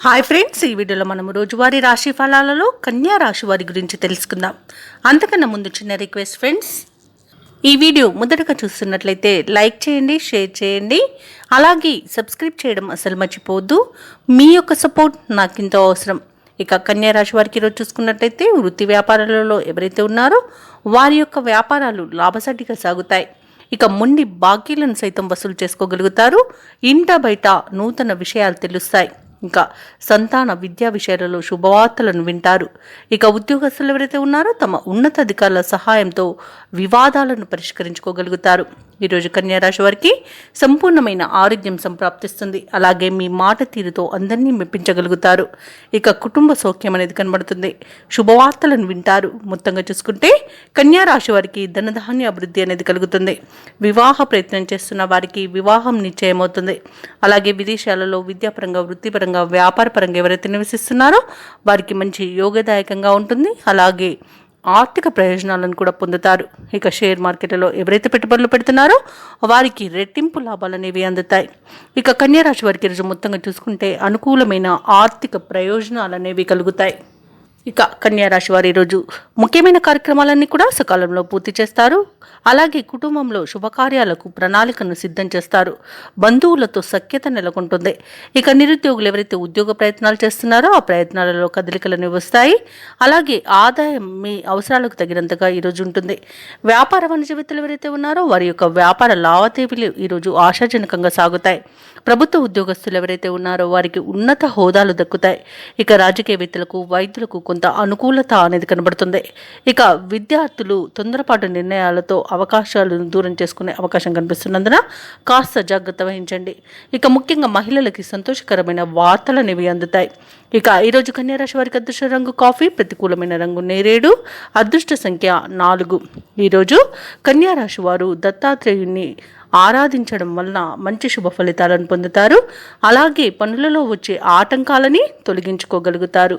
Hi friends ఈ వీడియోలో మనము రోజువారీ రాశి ఫలాలలో కన్యా రాశి వారి గురించి తెలుసుకుందాం. అంతకన్నా ముందు చిన్న రిక్వెస్ట్ ఫ్రెండ్స్ ఈ వీడియో మొదటగా చూస్తున్నట్లయితే లైక్ చేయండి షేర్ చేయండి అలాగే సబ్స్క్రైబ్ చేయడం అసలు మర్చిపోవద్దు. మీ యొక్క సపోర్ట్ నాకు ఎంతో అవసరం. ఇక కన్యా రాశి వారికి ఈరోజు చూసుకున్నట్లయితే వృత్తి వ్యాపారాలలో ఎవరైతే ఉన్నారో వారి యొక్క వ్యాపారాలు లాభసాటిగా సాగుతాయి. ఇక మొండి బాకీలను సైతం వసూలు చేసుకోగలుగుతారు. ఇంట బయట నూతన విషయాలు తెలుస్తాయి. ఇంకా సంతాన విద్యా విషయాలలో శుభవార్తలను వింటారు. ఇక ఉద్యోగస్తులు ఎవరైతే ఉన్నారో తమ ఉన్నతాధికారుల సహాయంతో వివాదాలను పరిష్కరించుకోగలుగుతారు. ఈరోజు కన్యారాశి వారికి సంపూర్ణమైన ఆరోగ్యం సంప్రాప్తిస్తుంది. అలాగే మీ మాట తీరుతో అందరినీ మెప్పించగలుగుతారు. ఇక కుటుంబ సౌఖ్యం అనేది కనబడుతుంది. శుభవార్తలను వింటారు. మొత్తంగా చూసుకుంటే కన్యారాశి వారికి ధనధాన్య అభివృద్ధి అనేది కలుగుతుంది. వివాహ ప్రయత్నం చేస్తున్న వారికి వివాహం నిశ్చయమవుతుంది. అలాగే విదేశాలలో విద్యాపరంగా వృత్తిపరంగా వ్యాపారపరంగా ఎవరైతే నివసిస్తున్నారో వారికి మంచి యోగదాయకంగా ఉంటుంది. అలాగే ఆర్థిక ప్రయోజనాలను కూడా పొందుతారు. ఇక షేర్ మార్కెట్లో ఎవరైతే పెట్టుబడులు పెడుతున్నారో వారికి రెట్టింపు లాభాలు అనేవి అందుతాయి. ఇక కన్యారాశి వారికి రోజు మొత్తంగా చూసుకుంటే అనుకూలమైన ఆర్థిక ప్రయోజనాలు అనేవి కలుగుతాయి. ఇక కన్యారాశి వారు ఈరోజు ముఖ్యమైన కార్యక్రమాలన్నీ కూడా సకాలంలో పూర్తి చేస్తారు. అలాగే కుటుంబంలో శుభకార్యాలకు ప్రణాళికను సిద్ధం చేస్తారు. బంధువులతో సఖ్యత నెలకొంటుంది. ఇక నిరుద్యోగులు ఎవరైతే ఉద్యోగ ప్రయత్నాలు చేస్తున్నారో ఆ ప్రయత్నాలలో కదలికలను వస్తాయి అలాగే ఆదాయం మీ అవసరాలకు తగినంతగా ఈరోజు ఉంటుంది. వ్యాపార వాణిజ్యవేత్తలు ఎవరైతే ఉన్నారో వారి యొక్క వ్యాపార లావాదేవీలు ఈరోజు ఆశాజనకంగా సాగుతాయి. ప్రభుత్వ ఉద్యోగస్తులు ఎవరైతే ఉన్నారో వారికి ఉన్నత హోదాలు దక్కుతాయి. ఇక రాజకీయవేత్తలకు వైద్యులకు కొంత అనుకూలత అనేది కనబడుతుంది. ఇక విద్యార్థులు తొందరపాటు నిర్ణయాలతో అవకాశాలను దూరం చేసుకునే అవకాశం కనిపిస్తున్నందున కాస్త జాగ్రత్త వహించండి. ఇక ముఖ్యంగా మహిళలకి సంతోషకరమైన వార్తలు అనేవి అందుతాయి. ఇక ఈరోజు కన్యారాశి వారికి అదృష్ట రంగు కాఫీ ప్రతికూలమైన రంగు నేరేడు అదృష్ట సంఖ్య నాలుగు. ఈరోజు కన్యారాశి వారు దత్తాత్రేయుణ్ణి ఆరాధించడం వలన మంచి శుభ ఫలితాలను పొందుతారు. అలాగే పనులలో వచ్చే ఆటంకాలని తొలగించుకోగలుగుతారు.